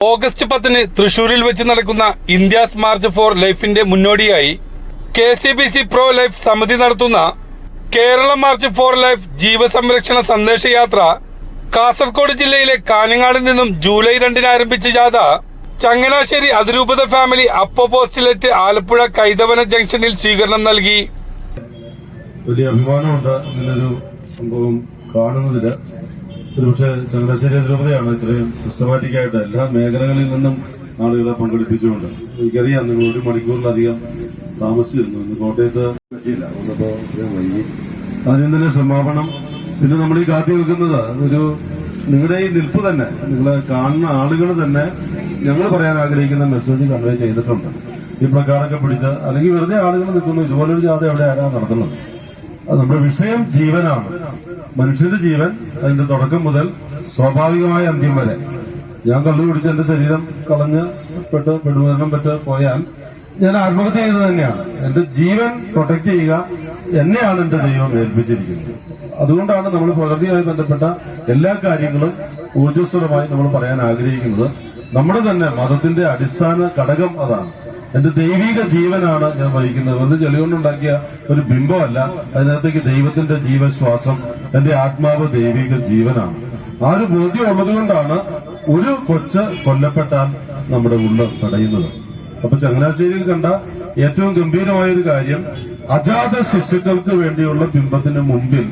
August പത്തിന് തൃശൂരിൽ വെച്ച് നടക്കുന്ന ഇന്ത്യാസ് മാർച്ച് ഫോർ ലൈഫിന്റെ മുന്നോടിയായി K C B C pro life സമിതി നടത്തുന്ന കേരള മാർച്ച് ഫോർ ലൈഫ് ജീവസംരക്ഷണ സന്ദേശയാത്ര കാസർഗോഡ് ജില്ലയിലെ കാഞ്ഞങ്ങാട് നിന്നും ജൂലൈ രണ്ടിന് ആരംഭിച്ച ജാഥ ചങ്ങനാശ്ശേരി അതിരൂപത ഫാമിലി അപ്പോ പോസ്റ്റിലെറ്റ് ആലപ്പുഴ കൈതവന ജംഗ്ഷനിൽ സ്വീകരണം നൽകി. വലിയ അഭിമാനമുണ്ട്. ഇങ്ങനൊരു സംഭവം കാണുന്നതിൽ ഒരുപക്ഷെ ചങ്ങനാശ്ശേരി ദ്രൗപതയാണ് ഇത്രയും സിസ്റ്റമാറ്റിക് ആയിട്ട് എല്ലാ മേഖലകളിൽ നിന്നും ആളുകളെ പങ്കെടുപ്പിച്ചുകൊണ്ട്. എനിക്കറിയാം നിങ്ങൾ ഒരു മണിക്കൂറിലധികം താമസിച്ചിരുന്നു. ഇന്ന് കോട്ടയത്ത് പറ്റിയില്ല. അതുകൊണ്ടപ്പോ വൈകി. ആദ്യം തന്നെ സമാപനം പിന്നെ നമ്മൾ ഈ കാത്തി നിൽക്കുന്നത് ഒരു നിങ്ങളുടെ ഈ നിൽപ്പ് തന്നെ നിങ്ങളെ കാണുന്ന ആളുകൾ തന്നെ ഞങ്ങൾ പറയാൻ ആഗ്രഹിക്കുന്ന മെസ്സേജ് കൺവേ ചെയ്തിട്ടുണ്ട്. ഈ പ്രകാരമൊക്കെ പിടിച്ച അല്ലെങ്കിൽ വെറുതെ ആളുകൾ നിൽക്കുന്നു. ഇതുപോലൊരു ജാഥ എവിടെ ആരാ നടത്തുന്നത്? നമ്മുടെ വിഷയം ജീവനാണ്. മനുഷ്യന്റെ ജീവൻ അതിന്റെ തുടക്കം മുതൽ സ്വാഭാവികമായ അന്ത്യം വരെ. ഞാൻ കള്ളു പിടിച്ച് എന്റെ ശരീരം കളഞ്ഞ് പെട്ട് പെടുമരണം പെട്ട് പോയാൽ ഞാൻ ആത്മഹത്യ ചെയ്തത് തന്നെയാണ്. എന്റെ ജീവൻ പ്രൊട്ടക്ട് ചെയ്യുക എന്നെയാണ് എന്റെ ദൈവം ഏൽപ്പിച്ചിരിക്കുന്നത്. അതുകൊണ്ടാണ് നമ്മൾ പ്രകൃതിയുമായി ബന്ധപ്പെട്ട എല്ലാ കാര്യങ്ങളും ഊർജസ്വരമായി നമ്മൾ പറയാൻ ആഗ്രഹിക്കുന്നത്. നമ്മുടെ തന്നെ മതത്തിന്റെ അടിസ്ഥാന ഘടകം അതാണ്. എന്റെ ദൈവിക ജീവനാണ് ഞാൻ വഹിക്കുന്നത്. വെറുതെ ചെളികൊണ്ടുണ്ടാക്കിയ ഒരു ബിംബമല്ല അതിനകത്തേക്ക് ദൈവത്തിന്റെ ജീവശ്വാസം എന്റെ ആത്മാവ് ദൈവിക ജീവനാണ്. ആ ഒരു ബോധ്യം ഉള്ളതുകൊണ്ടാണ് ഒരു കൊച്ച് കൊല്ലപ്പെട്ടാൽ നമ്മുടെ ഉള്ള് തടയുന്നത്. അപ്പൊ ചങ്ങനാശ്ശേരിയിൽ കണ്ട ഏറ്റവും ഗംഭീരമായ ഒരു കാര്യം അജാത ശിശുക്കൾക്ക് വേണ്ടിയുള്ള ബിംബത്തിന് മുമ്പിൽ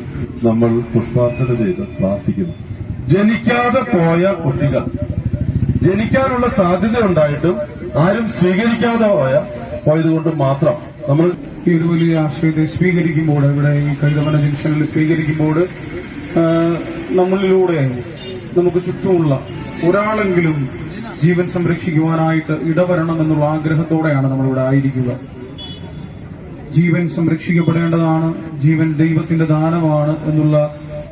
നമ്മൾ പുഷ്പാർച്ചന ചെയ്ത് പ്രാർത്ഥിക്കുന്നു. ജനിക്കാതെ പോയ കുട്ടികൾ. ജനിക്കാനുള്ള സാധ്യത ഉണ്ടായിട്ടും ആരും സ്വീകരിക്കാതെ പോയ പോയത് കൊണ്ട് മാത്രം നമ്മൾ ഈ ഒരു വലിയ ആശ്രയത്തെ സ്വീകരിക്കുമ്പോൾ ഇവിടെ ഈ കൈതമന ജംഗ്ഷനിൽ സ്വീകരിക്കുമ്പോൾ നമ്മളിലൂടെ നമുക്ക് ചുറ്റുമുള്ള ഒരാളെങ്കിലും ജീവൻ സംരക്ഷിക്കുവാനായിട്ട് ഇടവരണം എന്നുള്ള ആഗ്രഹത്തോടെയാണ് നമ്മളിവിടെ ആയിരിക്കുക. ജീവൻ സംരക്ഷിക്കപ്പെടേണ്ടതാണ് ജീവൻ ദൈവത്തിന്റെ ദാനമാണ് എന്നുള്ള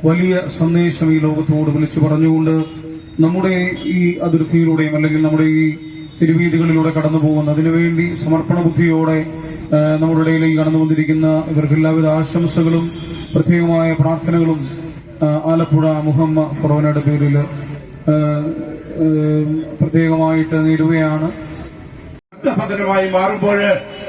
വലിയ സന്ദേശം ഈ ലോകത്തോട് വിളിച്ചു പറഞ്ഞുകൊണ്ട് നമ്മുടെ ഈ അതിർത്തിയിലൂടെയും അല്ലെങ്കിൽ നമ്മുടെ ഈ തിരുവീതികളിലൂടെ കടന്നു പോകുന്നത് അതിനുവേണ്ടി സമർപ്പണ ബുദ്ധിയോടെ നമ്മുടെ ഇടയിലേക്ക് കടന്നു വന്നിരിക്കുന്ന ഇവർക്ക് എല്ലാവിധ ആശംസകളും പ്രത്യേകമായ പ്രാർത്ഥനകളും ആലപ്പുഴ മുഹമ്മ ഫറോനയുടെ പേരിൽ പ്രത്യേകമായിട്ട് നേരുകയാണ്. സദനമായി മാറുമ്പോൾ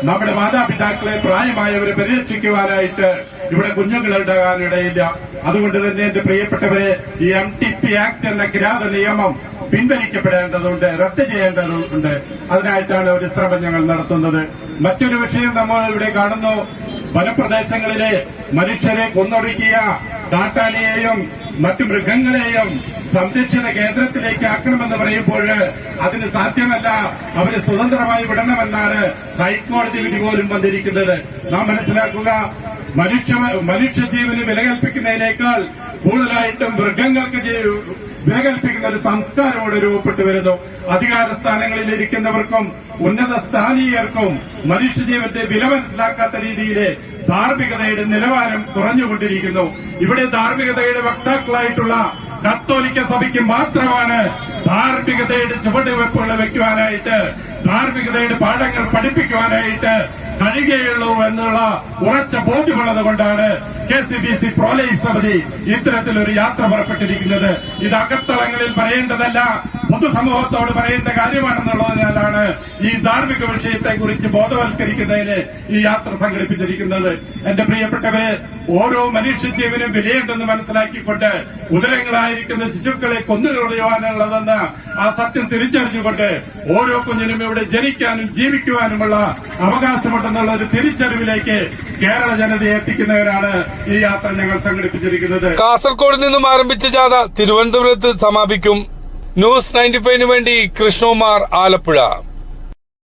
നമ്മുടെ മാതാപിതാക്കളെ പ്രായമായവരെ പരിരക്ഷിക്കുവാനായിട്ട് ഇവിടെ കുഞ്ഞുങ്ങൾ ഉണ്ടാകാനിടയില്ല അതുകൊണ്ട് തന്നെ എന്റെ പ്രിയപ്പെട്ടവരെ ഈ എം ടി പി ആക്ട് എന്ന കിരാത നിയമം പിൻവലിക്കപ്പെടേണ്ടതുണ്ട് റദ്ദ് ചെയ്യേണ്ടതുണ്ട്. അതിനായിട്ടാണ് ഒരു ശ്രമം ഞങ്ങൾ നടത്തുന്നത്. മറ്റൊരു വിഷയം നമ്മൾ ഇവിടെ കാണുന്നു. വനപ്രദേശങ്ങളിലെ മനുഷ്യരെ കൊന്നൊടുക്കിയ കാട്ടാനയെയും മറ്റു മൃഗങ്ങളെയും സംരക്ഷിത കേന്ദ്രത്തിലേക്ക് ആക്കണമെന്ന് പറയുമ്പോൾ അതിന് സാധ്യമല്ല. അവർ സ്വതന്ത്രമായി വിടണമെന്നാണ് ഹൈക്കോടതി വിധി പോലും വന്നിരിക്കുന്നത്. നാം മനസ്സിലാക്കുക മനുഷ്യ മനുഷ്യജീവന് വില കൽപ്പിക്കുന്നതിനേക്കാൾ കൂടുതലായിട്ടും മൃഗങ്ങൾക്ക് ജീ- വില കൽപ്പിക്കുന്ന ഒരു സംസ്കാരം ഇവിടെ രൂപപ്പെട്ടു വരുന്നു. അധികാര സ്ഥാനങ്ങളിൽ ഇരിക്കുന്നവർക്കും ഉന്നത സ്ഥാനീയർക്കും മനുഷ്യജീവന്റെ വില മനസ്സിലാക്കാത്ത രീതിയിലെ ധാർമ്മികതയുടെ നിലവാരം കുറഞ്ഞുകൊണ്ടിരിക്കുന്നു. ഇവിടെ ധാർമ്മികതയുടെ വക്താക്കളായിട്ടുള്ള കത്തോലിക്ക സഭയ്ക്ക് മാത്രമാണ് ധാർമ്മികതയുടെ ചുവടുവെപ്പുകൾ വെക്കുവാനായിട്ട് ധാർമ്മികതയുടെ പാഠങ്ങൾ പഠിപ്പിക്കുവാനായിട്ട് കഴിയുകയുള്ളൂ എന്നുള്ള ഉറച്ച ബോധ്യമുള്ളത് കൊണ്ടാണ് K C B C pro life സമിതി ഇത്തരത്തിലൊരു യാത്ര പുറപ്പെട്ടിരിക്കുന്നത്. ഇത് അകത്തളങ്ങളിൽ പറയേണ്ടതല്ല. പൊതുസമൂഹത്തോട് പറയേണ്ട കാര്യമാണെന്നുള്ളതിനാലാണ് ഈ ധാർമ്മിക വിഷയത്തെ കുറിച്ച് ബോധവൽക്കരിക്കുന്നതിന് ഈ യാത്ര സംഘടിപ്പിച്ചിരിക്കുന്നത്. എന്റെ പ്രിയപ്പെട്ടവര് ഓരോ മനുഷ്യജീവനും വിലയുണ്ടെന്ന് മനസ്സിലാക്കിക്കൊണ്ട് ഉദരങ്ങളായിരിക്കുന്ന ശിശുക്കളെ കൊന്നുകളയുവാനുള്ളതെന്ന് ആ സത്യം തിരിച്ചറിഞ്ഞുകൊണ്ട് ഓരോ കുഞ്ഞിനും ഇവിടെ ജനിക്കാനും ജീവിക്കുവാനുമുള്ള അവകാശമുണ്ടെന്നുള്ള ഒരു തിരിച്ചറിവിലേക്ക് കേരള ജനതയെ എത്തിക്കുന്നവരാണ് ഈ യാത്ര ഞങ്ങൾ സംഘടിപ്പിച്ചിരിക്കുന്നത്. കാസർഗോഡ് നിന്നും ആരംഭിച്ച ജാഥ തിരുവനന്തപുരത്ത് സമാപിക്കും. ന്യൂസ് നയന്റി ഫൈവിന് വേണ്ടി കൃഷ്ണകുമാർ ആലപ്പുഴ